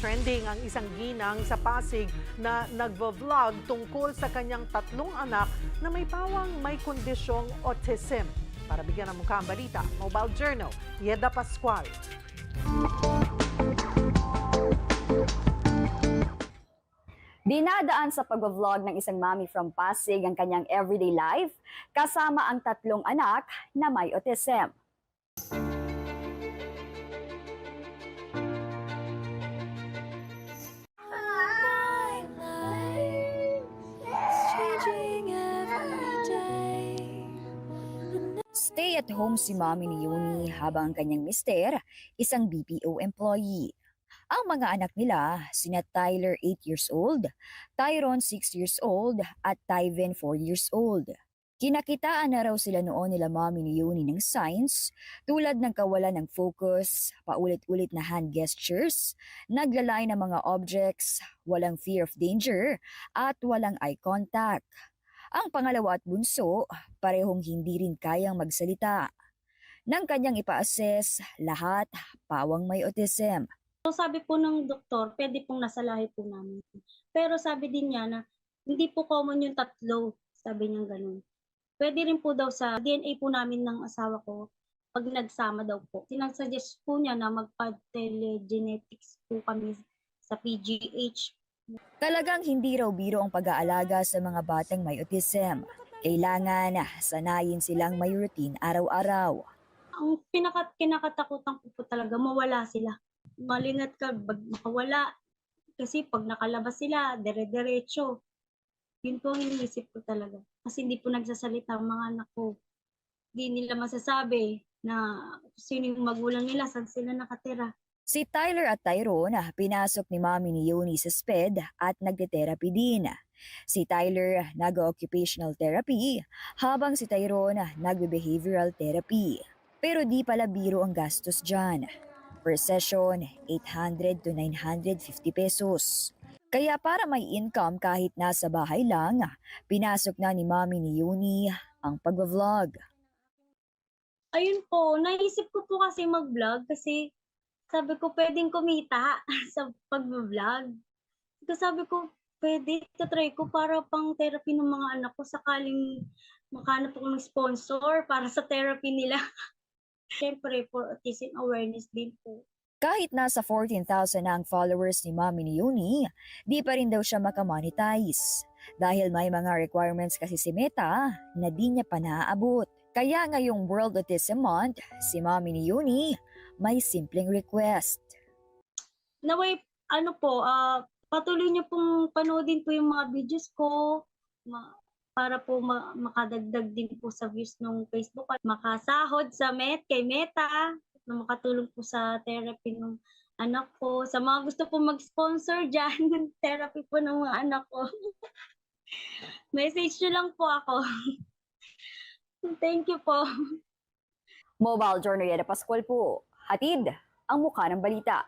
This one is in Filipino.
Trending ang isang ginang sa Pasig na nagvo-vlog tungkol sa kanyang tatlong anak na may pawang may kondisyong autism. Para bigyan ng mukha ang balita, Mobile Journal, Yeda Pascual. Dinadaan sa pag-vlog ng isang mami from Pasig ang kanyang everyday life kasama ang tatlong anak na may autism. At home si mami ni Yuni habang ang kanyang mister, isang BPO employee. Ang mga anak nila, sina Tyler 8 years old, Tyron 6 years old, at Tyven 4 years old. Kinakitaan na raw sila noon nila mami ni Yuni ng signs tulad ng kawalan ng focus, paulit-ulit na hand gestures, naglalay ng mga objects, walang fear of danger, at walang eye contact. Ang pangalawa at bunso, parehong hindi rin kayang magsalita. Nang kanyang ipa-assess, lahat pawang may autism. So sabi po ng doktor, pwede pong nasa lahi po namin. Pero sabi din niya na hindi po common yung tatlo, sabi niya ganun. Pwede rin po daw sa DNA po namin ng asawa ko, pag nagsama daw po. Sinasuggest po niya na magpa-telegenetics po kami sa PGH. Talagang hindi raw biro ang pag-aalaga sa mga batang may autism. Kailangan sanayin silang may routine araw-araw. Ang pinaka kinakatakutan ko po talaga, mawala sila. Malingat ka, bag makawala. Kasi pag nakalabas sila, dire-diretso. Yun po ang iniisip ko talaga. Kasi hindi po nagsasalita ang mga anak ko. Hindi nila masasabi na sino yung magulang nila, saan sila nakatira. Si Tyler at Tyrone pinasok ni mami ni Yoni sa SPED at nagte-therapy din. Si Tyler nag-occupational therapy habang si Tyrone nagbe-behavioral therapy. Pero di pala biro ang gastos dyan. Per session, 800 to 950 pesos. Kaya para may income kahit nasa bahay lang, pinasok na ni mami ni Yuni ang pag-vlog. Ayun po, naisip ko po kasi mag-vlog kasi sabi ko pwedeng kumita sa pag-vlog. Kasi sabi ko, pwede, try ko para pang therapy ng mga anak ko sakaling makahanap ako ng sponsor para sa therapy nila. Siyempre, for autism awareness din po. Kahit nasa 14,000 na ang followers ni Mami ni Yuni, di pa rin daw siya makamonetize. Dahil may mga requirements kasi si Meta na di niya pa naaabot. Kaya ngayong World Autism Month, si Mami ni Yuni may simpleng request. Naway, ano po, ah patuloy niyo pong panoodin po yung mga videos ko ma- para po ma- makadagdag din po sa views ng Facebook at makasahod sa Met, kay Meta, na makatulong po sa therapy ng anak ko. Sa mga gusto po mag-sponsor dyan, ng therapy po ng mga anak ko. Message nyo lang po ako. Thank you po. Mobile Journal Yeda Pascual po. Hatid ang mukha ng balita.